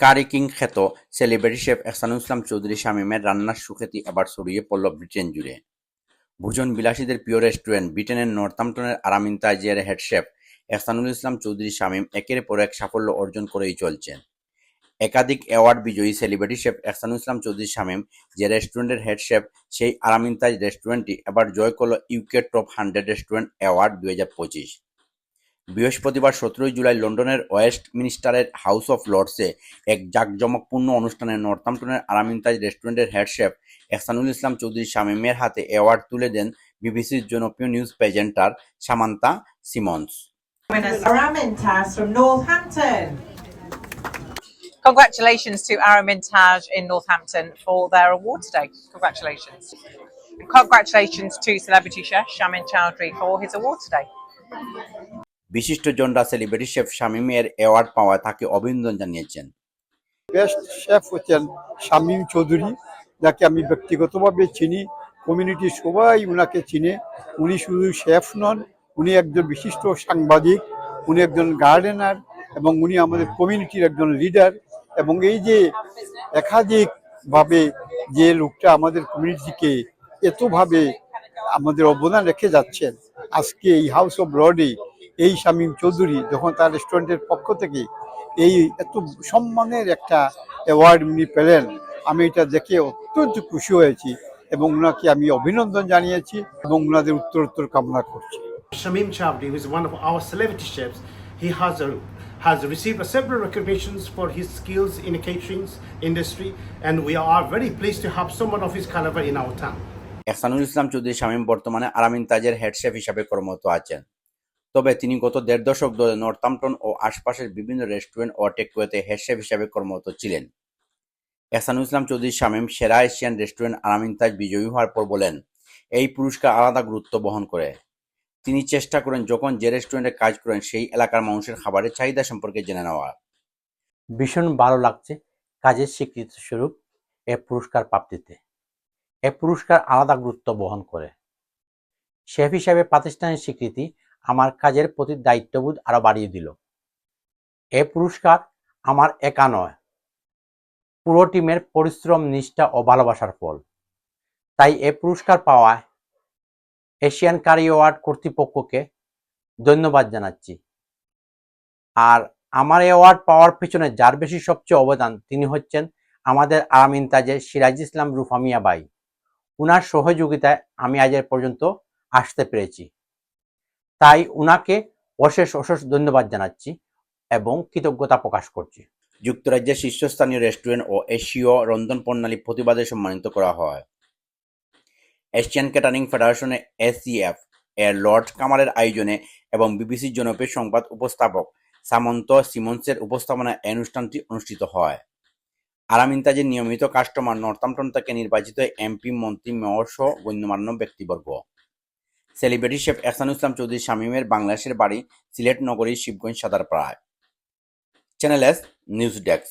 কারি king খ্যাত celebrity chef Ehsanul Islam Chowdhury শামীমের রান্নার সুখ্যাতি এবার ছড়িয়ে পড়ল ব্রিটেন জুড়ে। ভোজন বিলাসীদের প্রিয় রেস্টুরেন্ট, ব্রিটেনের নর্থাম্পটনের আরামিন তাজিয়ার হেড শেফ এহসানুল ইসলাম চৌধুরী, শামীম, একের পর এক সাফল্য অর্জন করেই চলছেন একাধিক অ্যাওয়ার্ড বিজয়ী সেলিব্রিটি শেফ এহসানুল ইসলাম চৌধুরী, শামীম, যে রেস্টুরেন্টের হেড শেফ, সেই আরামিন তাজ রেস্টুরেন্টটি এবার জয় করল UK top hundred restaurant award দুই হাজার পঁচিশ। বৃহস্পতিবার সতেরোই জুলাই লন্ডনের ওয়েস্ট মিনিস্টারের হাউস অফ লর্ডসে এক জাঁকজমকপূর্ণ অনুষ্ঠানে নর্থাম্পটনের আরামিনতাজ রেস্টুরেন্টের হেড শেফ এহসানুল ইসলাম চৌধুরী শামীমের হাতে অ্যাওয়ার্ড তুলে দেন বিবিসির জনপ্রিয় news presenter Samantha Simmons. Congratulations to Aramintaj in Northampton for their award today. Congratulations. And congratulations to celebrity chef Shamin Chowdhury for his award today. বিশিষ্ট জনরা সেলিব্রিটি শেফ শামীমের অ্যাওয়ার্ড পাওয়ায় তাকে অভিনন্দন জানিয়েছেন। বেস্ট শেফ হচ্ছেন শামীম চৌধুরী, যাকে আমি ব্যক্তিগতভাবে চিনি কমিউনিটি সবাই উনাকে চিনে। উনি শুধু শেফ নন, উনি একজন বিশিষ্ট সাংবাদিক, উনি একজন গার্ডেনার এবং উনি আমাদের কমিউনিটির একজন লিডার এবং এই যে একাধিকভাবে যে লোকটা আমাদের কমিউনিটিকে এতভাবে আমাদের অবদান রেখে যাচ্ছেন, আজকে এই হাউস অফ লর্ডে এই শামীম চৌধুরী যখন তার রেস্টুরেন্টের পক্ষ থেকে এই এত সম্মানের একটা অ্যাওয়ার্ড উনি পেলেন আমি এটা দেখে অত্যন্ত খুশি হয়েছি এবং ওনাকে আমি অভিনন্দন জানিয়েছি এবং ওনাদের উত্তরোত্তর কামনা করছি Shamim Chavdi, who is one of our celebrity chefs, he has a, has received several recognitions for his skills in the catering industry, and we are very pleased to have someone of his caliber in our town. Ehsanul Islam Chowdhury Shamim বর্তমানে আরামিন তাজের head chef হিসাবে কর্মরত আছেন তবে তিনি গত দেড় দশক ধরে নর্থাম্পটন ও আশপাশের বিভিন্ন রেস্টুরেন্ট ও টেকওয়েতে হেড শেফ হিসাবে কর্মরত ছিলেন। এহসানুল ইসলাম চৌধুরী শামীম সেরা এশিয়ান রেস্টুরেন্ট আরামিন তাজ বিজয়ী হওয়ার পর বলেন, এই পুরস্কার আলাদা গুরুত্ব বহন করে। তিনি চেষ্টা করেন যখন যে রেস্টুরেন্টে কাজ করেন সেই এলাকার মানুষের খাবারের চাহিদা সম্পর্কে জেনে নেওয়া। ভীষণ ভালো লাগছে কাজের স্বীকৃতি স্বরূপ এ পুরস্কার প্রাপ্তিতে। এ পুরস্কার আলাদা গুরুত্ব বহন করে। শেফ হিসাবে প্রাতিষ্ঠানিক স্বীকৃতি আমার কাজের প্রতি দায়িত্ববোধ আরও বাড়িয়ে দিল। এ পুরস্কার আমার একা নয়। পুরো টিমের পরিশ্রম, নিষ্ঠা ও ভালোবাসার ফল। তাই এ পুরস্কার পাওয়ায় এশিয়ান কারি অ্যাওয়ার্ড কর্তৃপক্ষকে ধন্যবাদ জানাচ্ছি। আর আমার অ্যাওয়ার্ড পাওয়ার পিছনে যার বেশি সবচেয়ে অবদান তিনি হচ্ছেন আমাদের আরামিন তাজের সিরাজ ইসলাম রুফামিয়া বাই উনার সহযোগিতায় আমি আজ এ পর্যন্ত আসতে পেরেছি। তাই উনাকে অশেষ অশেষ ধন্যবাদ জানাচ্ছি এবং কৃতজ্ঞতা প্রকাশ করছি। যুক্তরাজ্যের শীর্ষস্থানীয় রেস্টুরেন্ট ও এশীয় রন্ধন প্রণালী প্রতিবাদে সম্মানিত করা হয়। এশিয়ান ক্যাটারিং ফেডারেশনের এসিএফ এর লর্ড কামালের আয়োজনে এবং বিবিসির জনপ্রিয় সংবাদ উপস্থাপক সামন্ত সিমন্সের উপস্থাপনায় এই অনুষ্ঠানটি অনুষ্ঠিত হয়। আরামিনতাজের নিয়মিত কাস্টমার নর্থাম্পটন থেকে নির্বাচিত এমপি, মন্ত্রী, মেয়র সহ গণ্যমান্য ব্যক্তিবর্গ। সেলিব্রিটি শেফ এহসান ইসলাম চৌধুরী শামীমের বাংলাদেশের বাড়ি সিলেট নগরীর শিবগঞ্জ সাদারপাড়ায় চ্যানেল এস, নিউজ ডেস্ক।